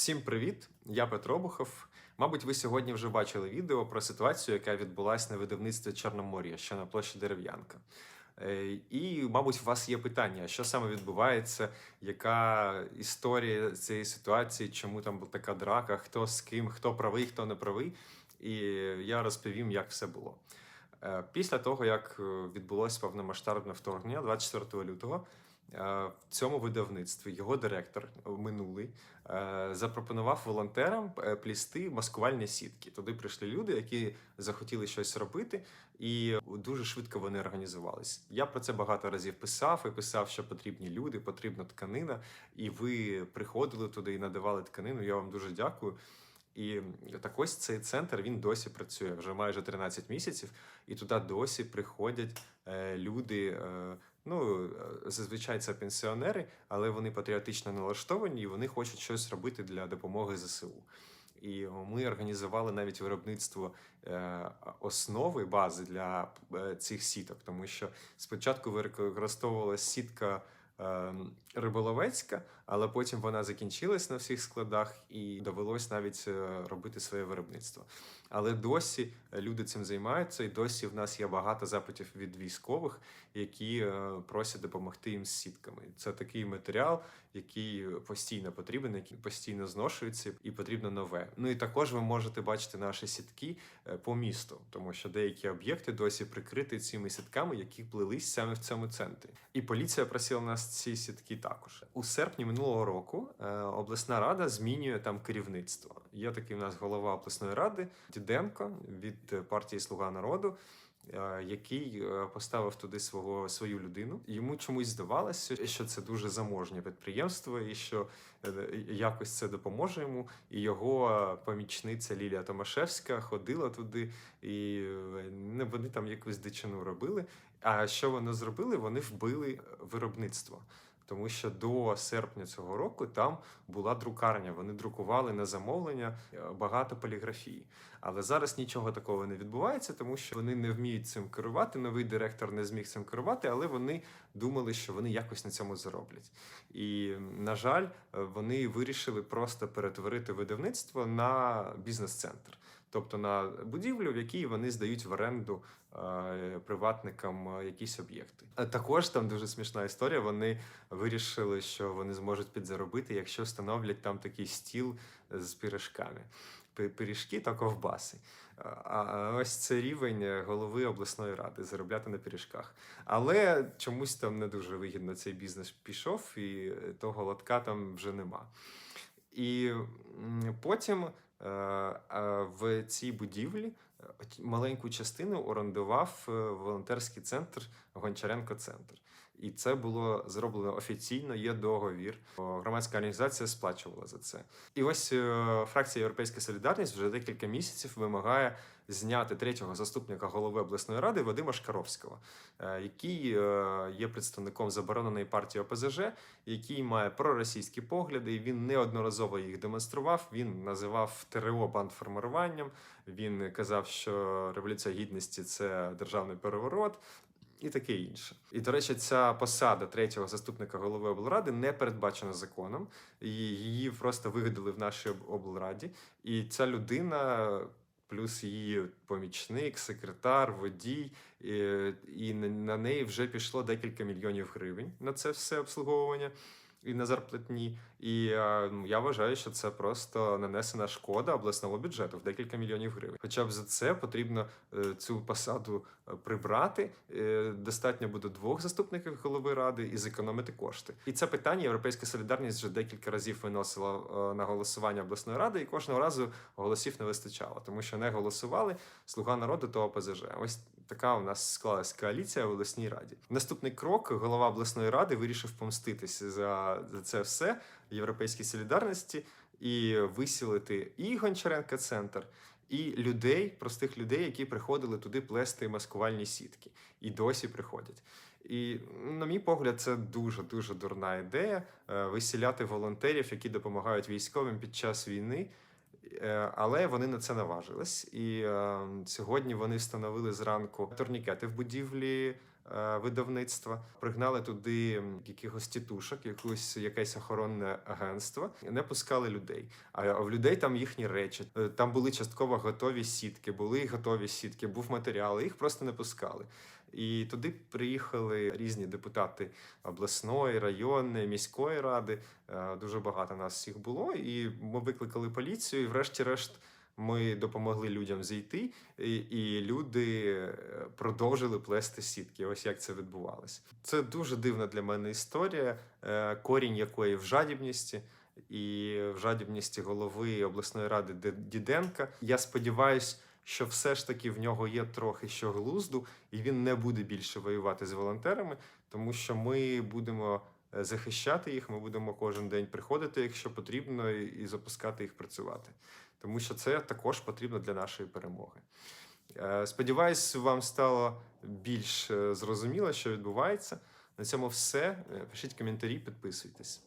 Всім привіт! Я Петро Обухов. Мабуть, ви сьогодні вже бачили відео про ситуацію, яка відбулася на видавництві Чорномор'я, що на площі Дерев'янка. Е, І, мабуть, у вас є питання, що саме відбувається, яка історія цієї ситуації, чому там була така драка, хто з ким, хто правий, хто не правий. І я розповім, як все було. Е, Після того, як е, відбулося повномасштабне вторгнення 24 лютого, в цьому видавництві його директор е, минулий е, запропонував волонтерам е, плісти маскувальні сітки. Туди прийшли люди, які захотіли щось робити, і дуже швидко вони організувались. Я про це багато разів писав і писав, що потрібні люди, потрібна тканина. І ви приходили туди і надавали тканину. Я вам дуже дякую. І так ось цей центр він досі працює вже майже 13 місяців, і туди досі приходять е, люди. Ну, е, зазвичай це пенсіонери, але вони патріотично налаштовані і вони хочуть щось робити для допомоги ЗСУ. І ми організували навіть виробництво е, основи бази для е, цих сіток, тому що спочатку використовувалася сітка риболовецька, але потім вона закінчилась на всіх складах і довелось навіть е, робити своє виробництво. Але досі люди цим займаються, і досі в нас є багато запитів від військових, які е, просять допомогти їм з сітками. Це такий матеріал, який постійно потрібен, який постійно зношується, і потрібно нове. Ну і також ви можете бачити наші сітки е, по місту, тому що деякі об'єкти досі прикриті цими сітками, які плелись саме в цьому центрі. І поліція просила нас ці сітки також. У серпні минулого року е, обласна рада змінює там керівництво. Є такий в нас голова обласної ради Діденко від партії Слуга народу. Е, Який е, поставив туди свого свою людину, йому чомусь здавалося, що це дуже заможнє підприємство, і що е, якось це допоможе йому. І його помічниця Лілія Томашевська ходила туди, і не вони там якусь дичину робили. А що вони зробили? Вони вбили виробництво. Тому що до серпня цього року там була друкарня. Вони друкували на замовлення е, багато поліграфії. Але зараз нічого такого не відбувається, тому що вони не вміють цим керувати. Новий директор не зміг цим керувати, але вони думали, що вони якось на цьому зароблять. І на жаль, е, вони вирішили просто перетворити видавництво на бізнес-центр. Тобто на будівлю, в якій вони здають в оренду е, приватникам е, якісь об'єкти. А також там дуже смішна історія. Вони вирішили, що вони зможуть підзаробити, якщо встановлять там такий стіл з пиріжками. Пи- Пиріжки та ковбаси. А ось це рівень е, голови обласної ради заробляти на пиріжках. Але чомусь там не дуже вигідно цей бізнес пішов, і е, того лотка там вже нема. І потім е, е, в цій будівлі е, маленьку частину орендував е, волонтерський центр Гончаренко Центр. І це було зроблено офіційно, є договір. Громадська організація сплачувала за це. І ось е, фракція Європейська Солідарність вже декілька місяців вимагає зняти третього заступника голови обласної ради Вадима Шкаровського, е, який е, є представником забороненої партії ОПЗЖ, який має проросійські погляди. і Він неодноразово їх демонстрував. Він називав ТРО бандформуванням. Він казав, що революція гідності це державний переворот. І таке інше. І, до речі, ця посада третього заступника голови облради не передбачена законом. І її просто вигадали в нашій облраді. І ця людина, плюс її помічник, секретар, водій, і, і на- на неї вже пішло декілька мільйонів гривень на це все обслуговування. І на зарплатні, і е, ну, я вважаю, що це просто нанесена шкода обласному бюджету в декілька мільйонів гривень. Хоча б за це потрібно е, цю посаду е, прибрати. Е, достатньо буде двох заступників голови ради і зекономити кошти. І це питання Європейська солідарність вже декілька разів виносила е, на голосування обласної ради, і кожного разу голосів не вистачало, тому що не голосували Слуга народу та ОПЗЖ. Ось така у нас склалась коаліція в обласній раді. Наступний крок голова обласної ради вирішив помститися за, за це все європейській солідарності і висілити і Гончаренка центр, і людей, простих людей, які приходили туди плести маскувальні сітки, і досі приходять. І, на мій погляд, це дуже дуже дурна ідея е, висіляти волонтерів, які допомагають військовим під час війни. Е, Але вони на це наважились. І е, сьогодні вони встановили зранку турнікети в будівлі е, видавництва. Пригнали туди якихось тітушок, якусь якесь охоронне агентство, не пускали людей. А а в людей там їхні речі. Е, Там були частково готові сітки, були готові сітки, був матеріал, їх просто не пускали. І туди приїхали різні депутати обласної, районної, міської ради. Е, Дуже багато нас всіх було. І ми викликали поліцію. І, врешті-решт, ми допомогли людям зійти, і, і люди е, продовжили плести сітки. Ось як це відбувалося. Це дуже дивна для мене історія, е, корінь якої в жадібності. І в жадібності голови обласної ради Діденка. Я сподіваюся, що все ж таки в нього є трохи що глузду, і він не буде більше воювати з волонтерами, тому що ми будемо е, захищати їх. Ми будемо кожен день приходити, якщо потрібно, і запускати їх працювати. Тому що це також потрібно для нашої перемоги. Е, Сподіваюсь, вам стало більш е, зрозуміло, що відбувається. На цьому все. Пишіть коментарі, підписуйтесь.